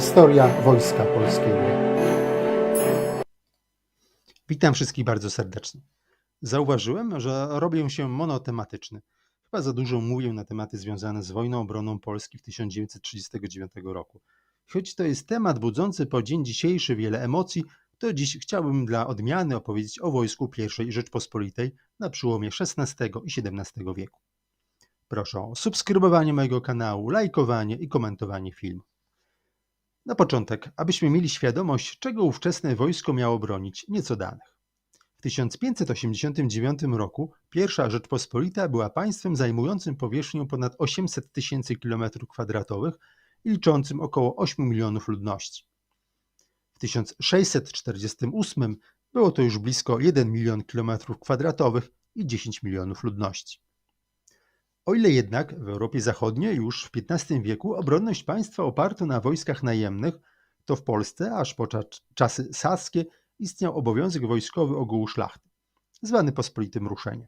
Historia Wojska Polskiego. Witam wszystkich bardzo serdecznie. Zauważyłem, że robię się monotematyczny. Chyba za dużo mówię na tematy związane z wojną obronną Polski w 1939 roku. Choć to jest temat budzący po dzień dzisiejszy wiele emocji, to dziś chciałbym dla odmiany opowiedzieć o wojsku I Rzeczpospolitej na przełomie XVI i XVII wieku. Proszę o subskrybowanie mojego kanału, lajkowanie i komentowanie filmu. Na początek, abyśmy mieli świadomość, czego ówczesne wojsko miało bronić, nieco danych. W 1589 roku pierwsza Rzeczpospolita była państwem zajmującym powierzchnię ponad 800 tysięcy km2 i liczącym około 8 milionów ludności. W 1648 było to już blisko 1 milion km2 i 10 milionów ludności. O ile jednak w Europie Zachodniej już w XV wieku obronność państwa oparto na wojskach najemnych, to w Polsce aż po cza- czasy saskie istniał obowiązek wojskowy ogółu szlachty, zwany pospolitym ruszeniem.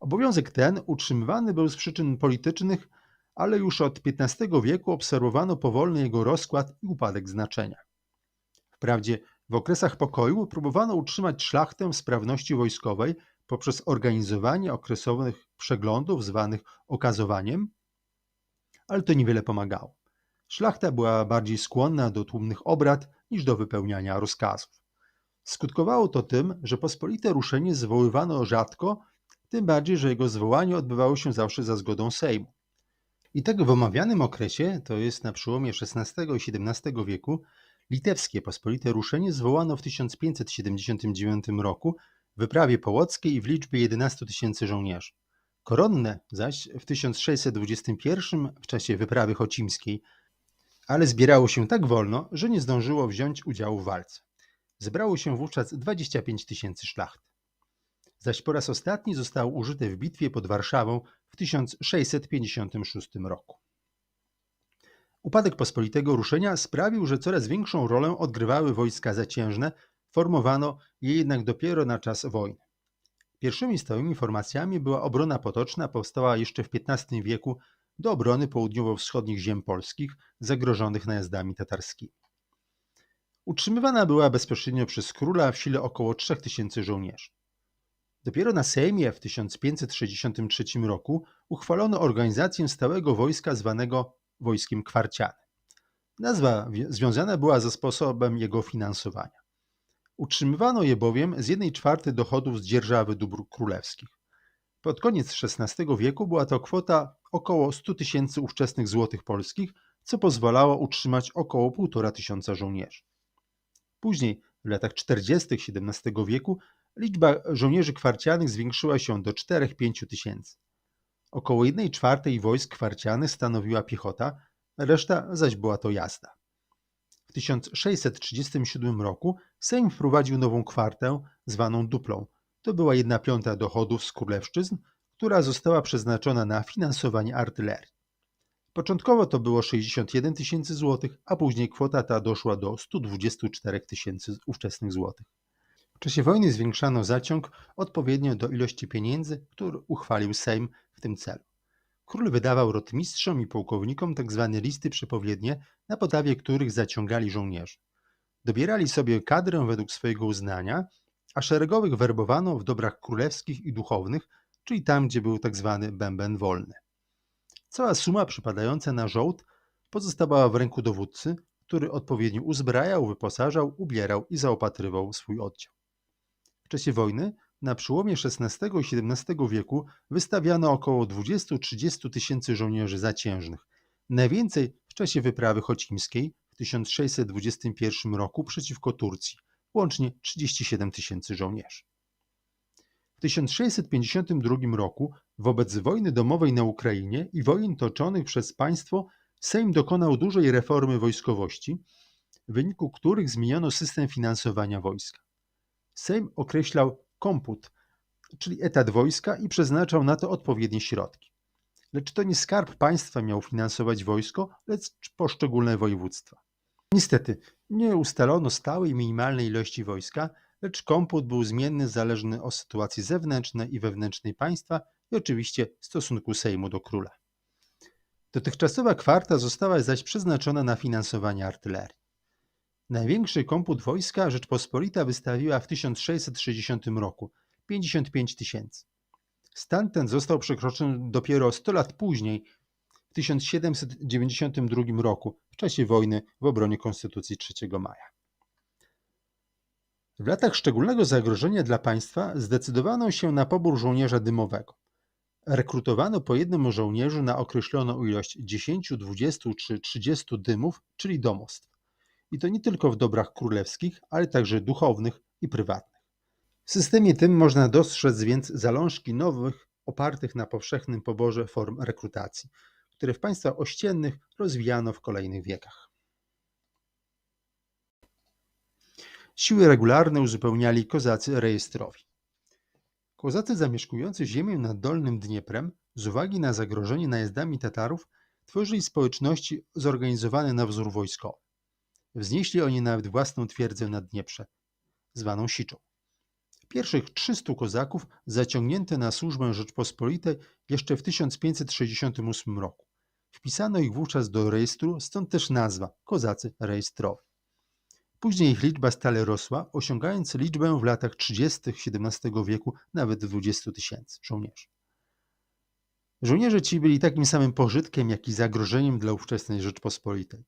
Obowiązek ten utrzymywany był z przyczyn politycznych, ale już od XV wieku obserwowano powolny jego rozkład i upadek znaczenia. Wprawdzie w okresach pokoju próbowano utrzymać szlachtę w sprawności wojskowej poprzez organizowanie okresowych przeglądów zwanych okazowaniem, ale to niewiele pomagało. Szlachta była bardziej skłonna do tłumnych obrad niż do wypełniania rozkazów. Skutkowało to tym, że pospolite ruszenie zwoływano rzadko, tym bardziej, że jego zwołanie odbywało się zawsze za zgodą Sejmu. I tak w omawianym okresie, to jest na przełomie XVI i XVII wieku, litewskie pospolite ruszenie zwołano w 1579 roku wyprawie połockiej w liczbie 11 tysięcy żołnierzy. Koronne zaś w 1621 w czasie wyprawy chocimskiej, ale zbierało się tak wolno, że nie zdążyło wziąć udziału w walce. Zebrało się wówczas 25 tysięcy szlacht. Zaś po raz ostatni zostało użyte w bitwie pod Warszawą w 1656 roku. Upadek pospolitego ruszenia sprawił, że coraz większą rolę odgrywały wojska zaciężne, formowano je jednak dopiero na czas wojny. Pierwszymi stałymi formacjami była obrona potoczna, powstała jeszcze w XV wieku do obrony południowo-wschodnich ziem polskich zagrożonych najazdami tatarskimi. Utrzymywana była bezpośrednio przez króla w sile około 3000 żołnierzy. Dopiero na Sejmie w 1563 roku uchwalono organizację stałego wojska zwanego Wojskiem Kwarcianym. Nazwa wi- związana była ze sposobem jego finansowania. Utrzymywano je bowiem z 1 czwartej dochodów z dzierżawy dóbr królewskich. Pod koniec XVI wieku była to kwota około 100 tysięcy ówczesnych złotych polskich, co pozwalało utrzymać około 1,5 tysiąca żołnierzy. Później, w latach 40. XVII wieku, liczba żołnierzy kwarcianych zwiększyła się do 4-5 tysięcy. Około 1 czwartej wojsk kwarcianych stanowiła piechota, reszta zaś była to jazda. W 1637 roku Sejm wprowadził nową kwartę zwaną duplą. To była 1 piąta dochodów z królewszczyzn, która została przeznaczona na finansowanie artylerii. Początkowo to było 61 tysięcy złotych, a później kwota ta doszła do 124 tysięcy ówczesnych złotych. W czasie wojny zwiększano zaciąg odpowiednio do ilości pieniędzy, które uchwalił Sejm w tym celu. Król wydawał rotmistrzom i pułkownikom tzw. listy przepowiednie, na podstawie których zaciągali żołnierzy. Dobierali sobie kadrę według swojego uznania, a szeregowych werbowano w dobrach królewskich i duchownych, czyli tam, gdzie był tzw. bęben wolny. Cała suma przypadająca na żołd pozostawała w ręku dowódcy, który odpowiednio uzbrajał, wyposażał, ubierał i zaopatrywał swój oddział. W czasie wojny na przełomie XVI i XVII wieku wystawiano około 20-30 tysięcy żołnierzy zaciężnych, najwięcej w czasie wyprawy chocimskiej w 1621 roku przeciwko Turcji, łącznie 37 tysięcy żołnierzy. W 1652 roku, wobec wojny domowej na Ukrainie i wojen toczonych przez państwo, Sejm dokonał dużej reformy wojskowości, w wyniku których zmieniono system finansowania wojska. Sejm określał komput, czyli etat wojska i przeznaczał na to odpowiednie środki. Lecz to nie skarb państwa miał finansować wojsko, lecz poszczególne województwa. Niestety, nie ustalono stałej minimalnej ilości wojska, lecz komput był zmienny, zależny od sytuacji zewnętrznej i wewnętrznej państwa i oczywiście stosunku Sejmu do króla. Dotychczasowa kwarta została zaś przeznaczona na finansowanie artylerii. Największy komput wojska Rzeczpospolita wystawiła w 1660 roku 55 tysięcy. Stan ten został przekroczony dopiero 100 lat później, w 1792 roku, w czasie wojny w obronie Konstytucji 3 maja. W latach szczególnego zagrożenia dla państwa zdecydowano się na pobór żołnierza dymowego. Rekrutowano po jednym żołnierzu na określoną ilość 10, 20 czy 30 dymów, czyli domostw. I to nie tylko w dobrach królewskich, ale także duchownych i prywatnych. W systemie tym można dostrzec więc zalążki nowych, opartych na powszechnym poborze form rekrutacji, które w państwach ościennych rozwijano w kolejnych wiekach. Siły regularne uzupełniali kozacy rejestrowi. Kozacy zamieszkujący ziemię nad Dolnym Dnieprem, z uwagi na zagrożenie najazdami Tatarów, tworzyli społeczności zorganizowane na wzór wojskowy. Wznieśli oni nawet własną twierdzę na Dnieprze, zwaną Siczą. Pierwszych 300 kozaków zaciągnięto na służbę Rzeczpospolitej jeszcze w 1568 roku. Wpisano ich wówczas do rejestru, stąd też nazwa kozacy rejestrowi. Później ich liczba stale rosła, osiągając liczbę w latach 30. XVII wieku nawet 20 tysięcy żołnierzy. Żołnierze ci byli takim samym pożytkiem, jak i zagrożeniem dla ówczesnej Rzeczpospolitej.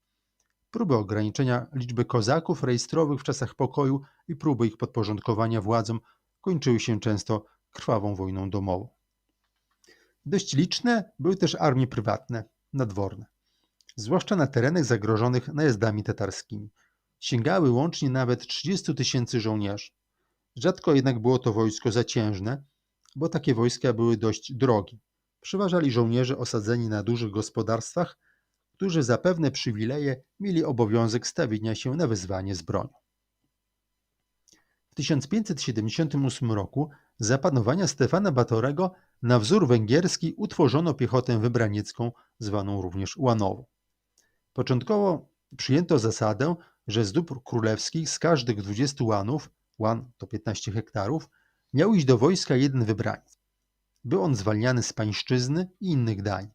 Próby ograniczenia liczby kozaków rejestrowych w czasach pokoju i próby ich podporządkowania władzom kończyły się często krwawą wojną domową. Dość liczne były też armie prywatne, nadworne, zwłaszcza na terenach zagrożonych najazdami tatarskimi. Sięgały łącznie nawet 30 tysięcy żołnierzy. Rzadko jednak było to wojsko zaciężne, bo takie wojska były dość drogie. Przeważali żołnierze osadzeni na dużych gospodarstwach, którzy za pewne przywileje mieli obowiązek stawienia się na wyzwanie z bronią. W 1578 roku za panowania Stefana Batorego na wzór węgierski utworzono piechotę wybraniecką, zwaną również łanową. Początkowo przyjęto zasadę, że z dóbr królewskich z każdych 20 łanów, łan to 15 hektarów, miał iść do wojska jeden wybraniec. Był on zwalniany z pańszczyzny i innych dań.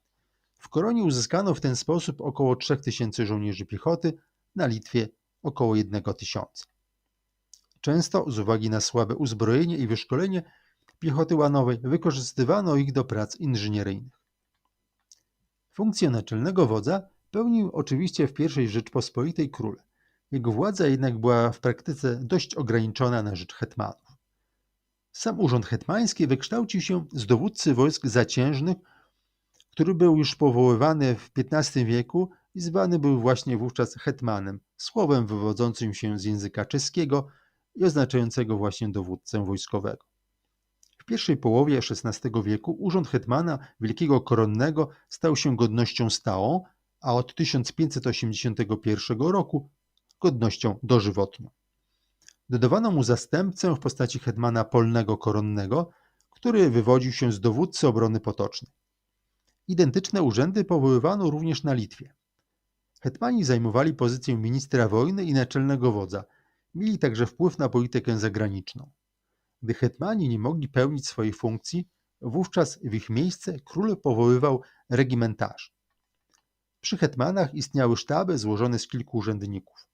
W Koronie uzyskano w ten sposób około 3000 żołnierzy piechoty, na Litwie około 1000. Często, z uwagi na słabe uzbrojenie i wyszkolenie piechoty łanowej, wykorzystywano ich do prac inżynieryjnych. Funkcję naczelnego wodza pełnił oczywiście w I Rzeczpospolitej król. Jego władza jednak była w praktyce dość ograniczona na rzecz hetmanów. Sam urząd hetmański wykształcił się z dowódcy wojsk zaciężnych, który był już powoływany w XV wieku i zwany był właśnie wówczas hetmanem, słowem wywodzącym się z języka czeskiego i oznaczającego właśnie dowódcę wojskowego. W pierwszej połowie XVI wieku urząd hetmana wielkiego koronnego stał się godnością stałą, a od 1581 roku godnością dożywotnią. Dodawano mu zastępcę w postaci hetmana polnego koronnego, który wywodził się z dowódcy obrony potocznej. Identyczne urzędy powoływano również na Litwie. Hetmani zajmowali pozycję ministra wojny i naczelnego wodza. Mieli także wpływ na politykę zagraniczną. Gdy hetmani nie mogli pełnić swojej funkcji, wówczas w ich miejsce król powoływał regimentarzy. Przy hetmanach istniały sztaby złożone z kilku urzędników.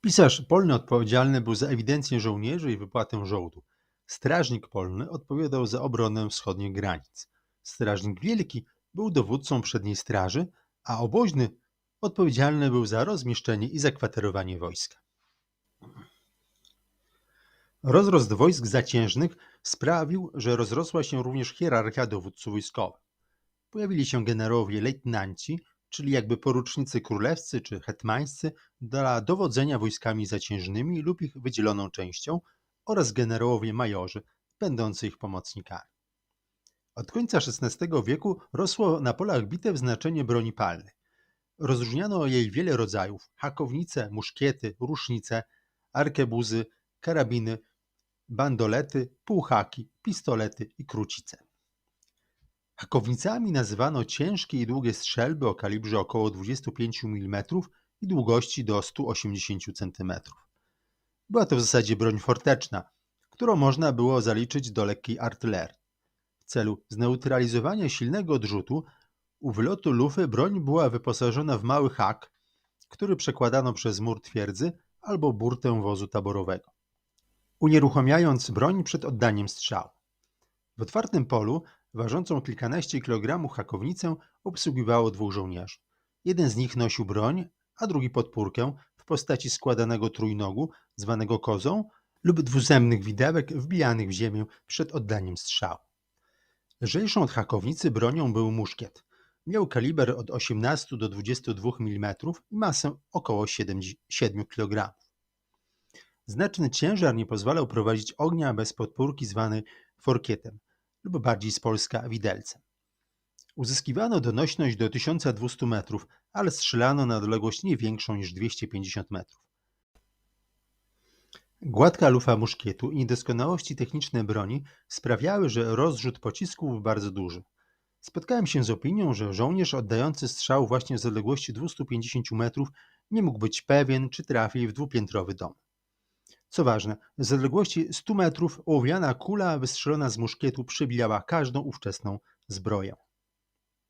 Pisarz polny odpowiedzialny był za ewidencję żołnierzy i wypłatę żołdu. Strażnik polny odpowiadał za obronę wschodnich granic. Strażnik wielki był dowódcą przedniej straży, a oboźny odpowiedzialny był za rozmieszczenie i zakwaterowanie wojska. Rozrost wojsk zaciężnych sprawił, że rozrosła się również hierarchia dowódców wojskowych. Pojawili się generałowie lejtnanci, czyli jakby porucznicy królewscy czy hetmańscy dla dowodzenia wojskami zaciężnymi lub ich wydzieloną częścią oraz generałowie majorzy, będący ich pomocnikami. Od końca XVI wieku rosło na polach bitew znaczenie broni palnej. Rozróżniano jej wiele rodzajów: hakownice, muszkiety, rusznice, arkebuzy, karabiny, bandolety, półhaki, pistolety i krucice. Hakownicami nazywano ciężkie i długie strzelby o kalibrze około 25 mm i długości do 180 cm. Była to w zasadzie broń forteczna, którą można było zaliczyć do lekkiej artylerii. Celu zneutralizowania silnego odrzutu U wylotu lufy broń była wyposażona w mały hak, który przekładano przez mur twierdzy albo burtę wozu taborowego, unieruchamiając broń przed oddaniem strzału. W otwartym polu ważącą kilkanaście kilogramów hakownicę obsługiwało dwóch żołnierzy. Jeden z nich nosił broń, a drugi podpórkę w postaci składanego trójnogu, zwanego kozą, lub dwuzębnych widełek wbijanych w ziemię przed oddaniem strzału. Lżejszą od hakownicy bronią był muszkiet. Miał kaliber od 18 do 22 mm i masę około 7, 7 kg. Znaczny ciężar nie pozwalał prowadzić ognia bez podpórki zwanej forkietem lub bardziej z Polska widelcem. Uzyskiwano donośność do 1200 metrów, ale strzelano na odległość nie większą niż 250 metrów. Gładka lufa muszkietu i niedoskonałości techniczne broni sprawiały, że rozrzut pocisku był bardzo duży. Spotkałem się z opinią, że żołnierz oddający strzał właśnie z odległości 250 metrów nie mógł być pewien, czy trafi w dwupiętrowy dom. Co ważne, z odległości 100 metrów ołowiana kula wystrzelona z muszkietu przebijała każdą ówczesną zbroję.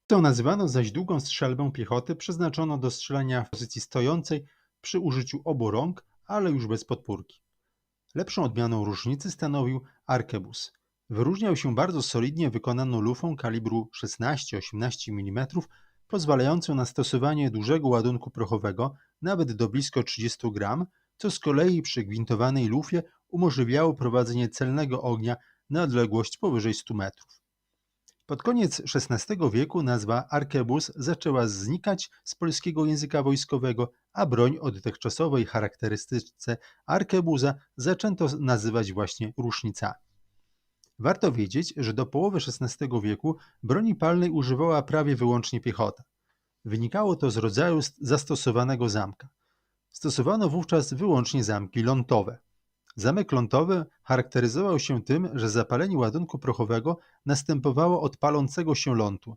To nazywano zaś długą strzelbę piechoty przeznaczoną do strzelania w pozycji stojącej przy użyciu obu rąk, ale już bez podpórki. Lepszą odmianą różnicy stanowił arkebus. Wyróżniał się bardzo solidnie wykonaną lufą kalibru 16-18 mm, pozwalającą na stosowanie dużego ładunku prochowego, nawet do blisko 30 gram, co z kolei przy gwintowanej lufie umożliwiało prowadzenie celnego ognia na odległość powyżej 100 metrów. Pod koniec XVI wieku nazwa arkebus zaczęła znikać z polskiego języka wojskowego, a broń o dotychczasowej charakterystyce arkebuza zaczęto nazywać właśnie rusznicami. Warto wiedzieć, że do połowy XVI wieku broni palnej używała prawie wyłącznie piechota. Wynikało to z rodzaju zastosowanego zamka. Stosowano wówczas wyłącznie zamki lądowe. Zamek lądowy charakteryzował się tym, że zapalenie ładunku prochowego następowało od palącego się lądu.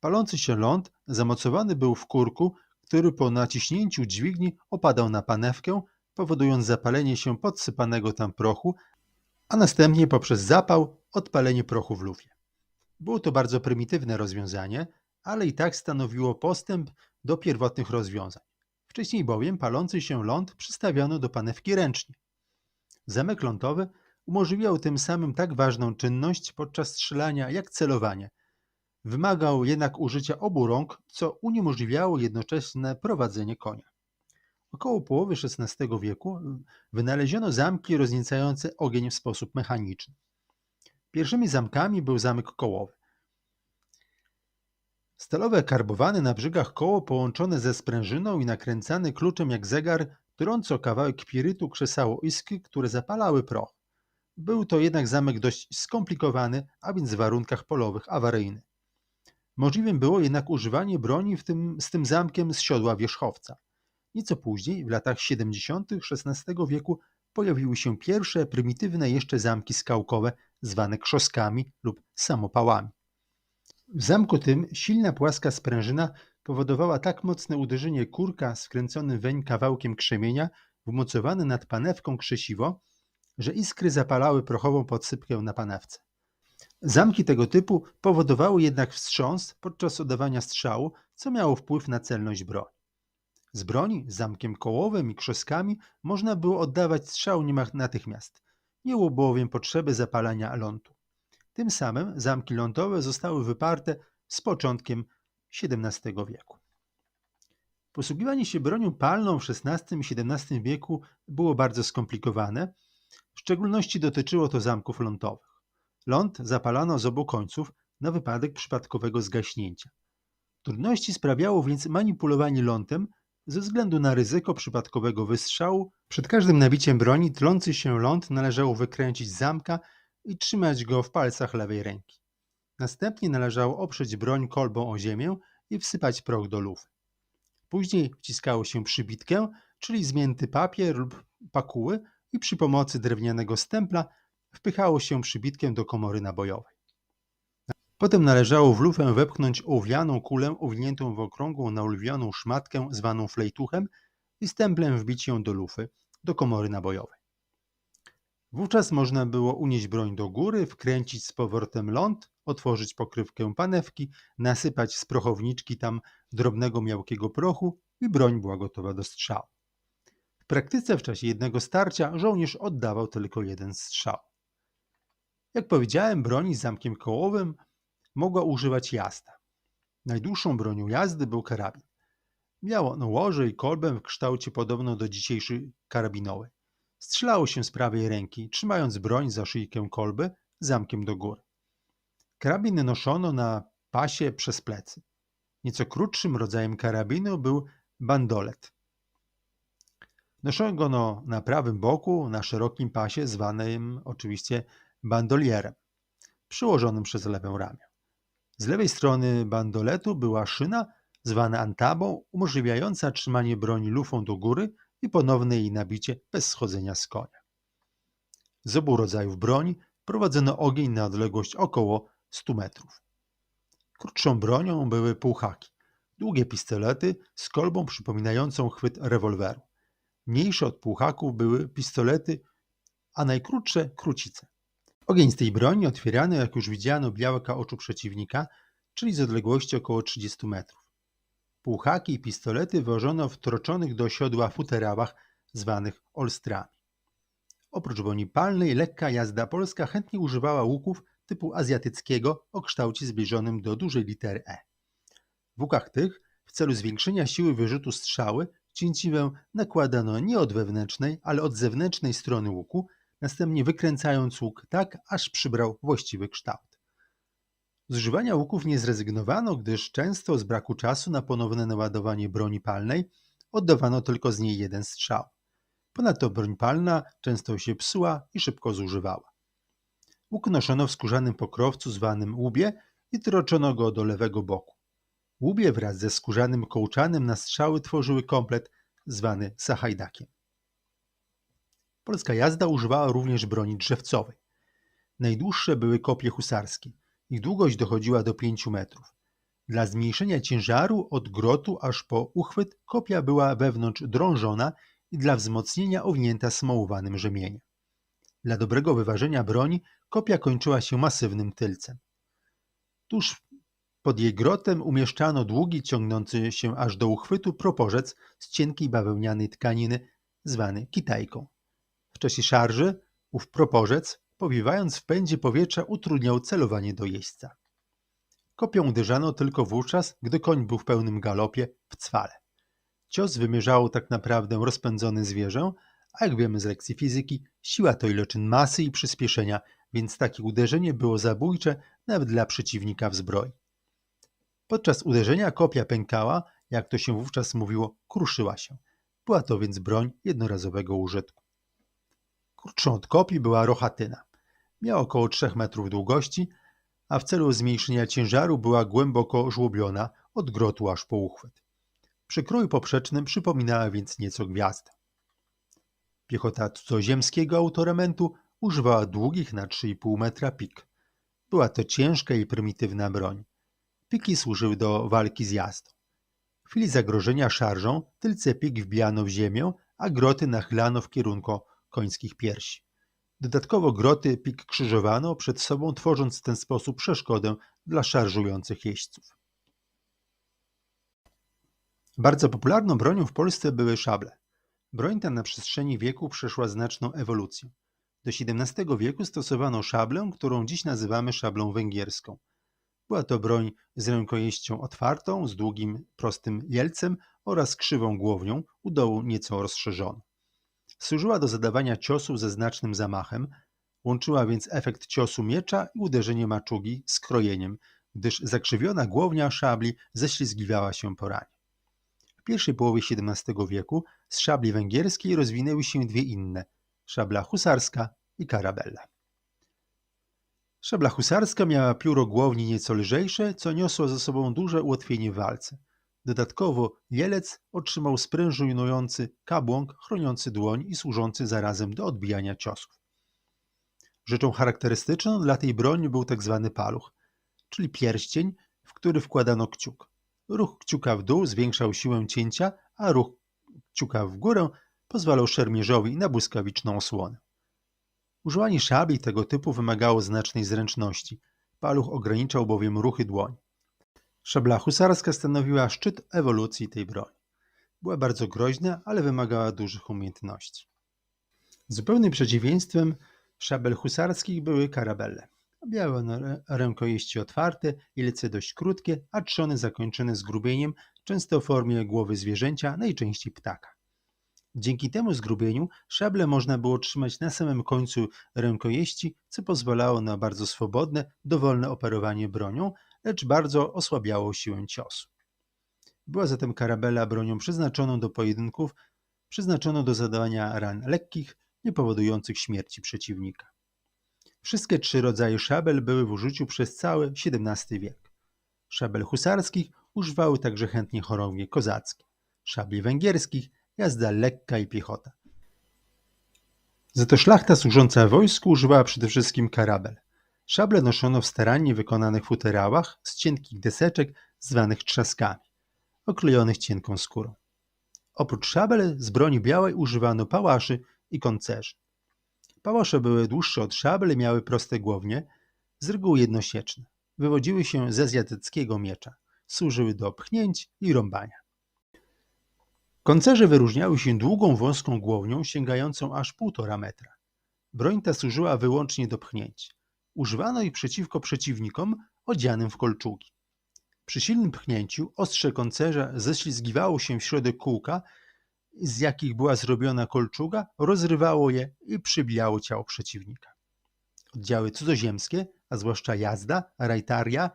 Palący się ląd zamocowany był w kurku, który po naciśnięciu dźwigni opadał na panewkę, powodując zapalenie się podsypanego tam prochu, a następnie poprzez zapał odpalenie prochu w lufie. Było to bardzo prymitywne rozwiązanie, ale i tak stanowiło postęp do pierwotnych rozwiązań. Wcześniej bowiem palący się ląd przystawiano do panewki ręcznie. Zamek lądowy umożliwiał tym samym tak ważną czynność podczas strzelania jak celowanie. Wymagał jednak użycia obu rąk, co uniemożliwiało jednoczesne prowadzenie konia. Około połowy XVI wieku wynaleziono zamki rozniecające ogień w sposób mechaniczny. Pierwszymi zamkami był zamek kołowy. Stalowe karbowane na brzegach koło połączone ze sprężyną i nakręcane kluczem jak zegar trąco kawałek pirytu krzesało iskry, które zapalały proch. Był to jednak zamek dość skomplikowany, a więc w warunkach polowych awaryjny. Możliwym było jednak używanie broni w tym, z tym zamkiem z siodła wierzchowca. Nieco później, w latach 70. XVI wieku, pojawiły się pierwsze prymitywne jeszcze zamki skałkowe, zwane krzoskami lub samopałami. W zamku tym silna płaska sprężyna powodowała tak mocne uderzenie kurka skręconym weń kawałkiem krzemienia, wmocowany nad panewką krzesiwo, że iskry zapalały prochową podsypkę na panewce. Zamki tego typu powodowały jednak wstrząs podczas oddawania strzału, co miało wpływ na celność broni. Z broni, zamkiem kołowym i krzoskami można było oddawać strzał niemal natychmiast. Nie było bowiem potrzeby zapalania lądu. Tym samym zamki lądowe zostały wyparte z początkiem XVII wieku. Posługiwanie się bronią palną w XVI i XVII wieku było bardzo skomplikowane, w szczególności dotyczyło to zamków lądowych. Ląd zapalano z obu końców na wypadek przypadkowego zgaśnięcia. Trudności sprawiało więc manipulowanie lądem ze względu na ryzyko przypadkowego wystrzału. Przed każdym nabiciem broni tlący się ląd należało wykręcić z zamka i trzymać go w palcach lewej ręki. Następnie należało oprzeć broń kolbą o ziemię i wsypać proch do lufy. Później wciskało się przybitkę, czyli zmięty papier lub pakuły i przy pomocy drewnianego stempla wpychało się przybitkę do komory nabojowej. Potem należało w lufę wepchnąć ołowianą kulę owiniętą w okrągłą naoliwioną szmatkę zwaną flejtuchem i stemplem wbić ją do lufy, do komory nabojowej. Wówczas można było unieść broń do góry, wkręcić z powrotem ląd otworzyć pokrywkę panewki, nasypać z prochowniczki tam drobnego miałkiego prochu i broń była gotowa do strzału. W praktyce w czasie jednego starcia żołnierz oddawał tylko jeden strzał. Jak powiedziałem, broni z zamkiem kołowym mogła używać jazda. Najdłuższą bronią jazdy był karabin. Miał on łoże i kolbę w kształcie podobną do dzisiejszej karabinowej. Strzelało się z prawej ręki, trzymając broń za szyjkę kolby zamkiem do góry. Karabin noszono na pasie przez plecy. Nieco krótszym rodzajem karabinu był bandolet. Noszono go na prawym boku, na szerokim pasie, zwanym oczywiście bandolierem, przyłożonym przez lewe ramię. Z lewej strony bandoletu była szyna, zwana antabą, umożliwiająca trzymanie broni lufą do góry i ponowne jej nabicie bez schodzenia z konia. Z obu rodzajów broni prowadzono ogień na odległość około 100 metrów. Krótszą bronią były półhaki, długie pistolety z kolbą przypominającą chwyt rewolweru. Mniejsze od półhaków były pistolety, a najkrótsze krócice. Ogień z tej broni otwierano, jak już widziano, białka oczu przeciwnika, czyli z odległości około 30 metrów. Półhaki i pistolety wożono w troczonych do siodła futerałach zwanych olstrami. Oprócz broni palnej, lekka jazda polska chętnie używała łuków typu azjatyckiego o kształcie zbliżonym do dużej litery E. W łukach tych, w celu zwiększenia siły wyrzutu strzały, cięciwę nakładano nie od wewnętrznej, ale od zewnętrznej strony łuku, następnie wykręcając łuk tak, aż przybrał właściwy kształt. Z używania łuków nie zrezygnowano, gdyż często z braku czasu na ponowne naładowanie broni palnej oddawano tylko z niej jeden strzał. Ponadto broń palna często się psuła i szybko zużywała. Łuk noszono w skórzanym pokrowcu zwanym łubie i troczono go do lewego boku. Łubie wraz ze skórzanym kołczanem na strzały tworzyły komplet zwany sachajdakiem. Polska jazda używała również broni drzewcowej. Najdłuższe były kopie husarskie. Ich długość dochodziła do 5 metrów. Dla zmniejszenia ciężaru od grotu aż po uchwyt kopia była wewnątrz drążona i dla wzmocnienia owinięta smołowanym rzemieniem. Dla dobrego wyważenia broni kopia kończyła się masywnym tylcem. Tuż pod jej grotem umieszczano długi, ciągnący się aż do uchwytu proporzec z cienkiej bawełnianej tkaniny zwany kitajką. W czasie szarży ów proporzec, powiewając w pędzie powietrza, utrudniał celowanie do jeźdźca. Kopią uderzano tylko wówczas, gdy koń był w pełnym galopie w cwale. Cios wymierzało tak naprawdę rozpędzone zwierzę, a jak wiemy z lekcji fizyki, siła to ileczyn masy i przyspieszenia, więc takie uderzenie było zabójcze nawet dla przeciwnika w zbroi. Podczas uderzenia kopia pękała, jak to się wówczas mówiło, kruszyła się. Była to więc broń jednorazowego użytku. Krótszą od kopii była rochatyna. Miała około 3 metrów długości, a w celu zmniejszenia ciężaru była głęboko żłobiona od grotu aż po uchwyt. Przy kroju poprzecznym przypominała więc nieco gwiazdę. Piechota cudzoziemskiego autorementu używała długich na 3,5 metra pik. Była to ciężka i prymitywna broń. Piki służyły do walki z jazdą. W chwili zagrożenia szarżą tylce pik wbijano w ziemię, a groty nachylano w kierunku końskich piersi. Dodatkowo groty pik krzyżowano przed sobą, tworząc w ten sposób przeszkodę dla szarżujących jeźdźców. Bardzo popularną bronią w Polsce były szable. Broń ta na przestrzeni wieku przeszła znaczną ewolucję. Do XVII wieku stosowano szablę, którą dziś nazywamy szablą węgierską. Była to broń z rękojeścią otwartą, z długim, prostym jelcem oraz krzywą głownią, u dołu nieco rozszerzoną. Służyła do zadawania ciosów ze znacznym zamachem, łączyła więc efekt ciosu miecza i uderzenie maczugi z krojeniem, gdyż zakrzywiona głownia szabli ześlizgiwała się po ranie. W pierwszej połowie XVII wieku z szabli węgierskiej rozwinęły się dwie inne szabla husarska i karabella. Szabla husarska miała pióro głowni nieco lżejsze, co niosło ze sobą duże ułatwienie w walce. Dodatkowo jelec otrzymał sprężynujący kabłąk chroniący dłoń i służący zarazem do odbijania ciosów. Rzeczą charakterystyczną dla tej broni był. Tak paluch, czyli pierścień, w który wkładano kciuk. Ruch kciuka w dół zwiększał siłę cięcia, a ruch kciuka w górę pozwalał szermierzowi na błyskawiczną osłonę. Używanie szabli tego typu wymagało znacznej zręczności. Paluch ograniczał bowiem ruchy dłoni. Szabla husarska stanowiła szczyt ewolucji tej broni. Była bardzo groźna, ale wymagała dużych umiejętności. Zupełnym przeciwieństwem szabel husarskich były karabelle. Miały one rękojeści otwarte i lece dość krótkie, a trzony zakończone zgrubieniem, często w formie głowy zwierzęcia, najczęściej ptaka. Dzięki temu zgrubieniu szable można było trzymać na samym końcu rękojeści, co pozwalało na bardzo swobodne, dowolne operowanie bronią, lecz bardzo osłabiało siłę ciosu. Była zatem karabela bronią przeznaczoną do pojedynków, przeznaczoną do zadawania ran lekkich, nie powodujących śmierci przeciwnika. Wszystkie trzy rodzaje szabel były w użyciu przez cały XVII wiek. Szabel husarskich używały także chętnie chorągie kozackie, szabli węgierskich jazda lekka i piechota. Za to szlachta służąca wojsku używała przede wszystkim karabel. Szable noszono w starannie wykonanych futerałach z cienkich deseczek zwanych trzaskami, oklejonych cienką skórą. Oprócz szabel z broni białej używano pałaszy i koncerzy. Pałasze były dłuższe od szabel i miały proste głownie, z reguły jednosieczne. Wywodziły się ze azjatyckiego miecza. Służyły do pchnięć i rąbania. Koncerze wyróżniały się długą, wąską głownią sięgającą aż półtora metra. Broń ta służyła wyłącznie do pchnięć. Używano ich przeciwko przeciwnikom odzianym w kolczugi. Przy silnym pchnięciu ostrze koncerza ześlizgiwało się w środek kółka, z jakich była zrobiona kolczuga, rozrywało je i przybijało ciało przeciwnika. Oddziały cudzoziemskie, a zwłaszcza jazda, rajtaria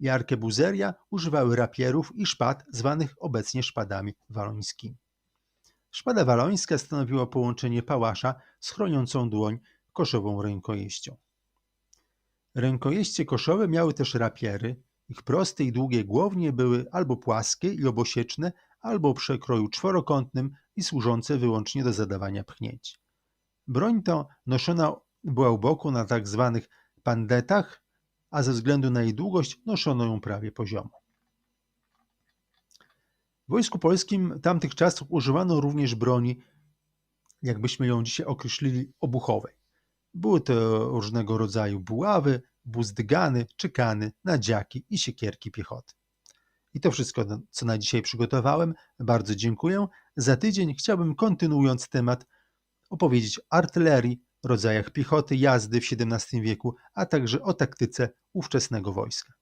i arkebuzeria używały rapierów i szpad zwanych obecnie szpadami walońskimi. Szpada walońska stanowiła połączenie pałasza z chroniącą dłoń koszową rękojeścią. Rękojeście koszowe miały też rapiery. Ich proste i długie głownie były albo płaskie i obosieczne, albo o przekroju czworokątnym i służące wyłącznie do zadawania pchnięć. Broń to noszona była u boku na tak zwanych pandetach, a ze względu na jej długość noszono ją prawie poziomo. W Wojsku Polskim tamtych czasów używano również broni, jakbyśmy ją dzisiaj określili, obuchowej. Były to różnego rodzaju buławy, buzdygany, czekany, nadziaki i siekierki piechoty. I to wszystko, co na dzisiaj przygotowałem. Bardzo dziękuję. Za tydzień chciałbym, kontynuując temat, opowiedzieć artylerii, rodzajach piechoty, jazdy w XVII wieku, a także o taktyce ówczesnego wojska.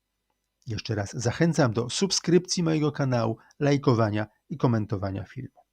Jeszcze raz zachęcam do subskrypcji mojego kanału, lajkowania i komentowania filmu.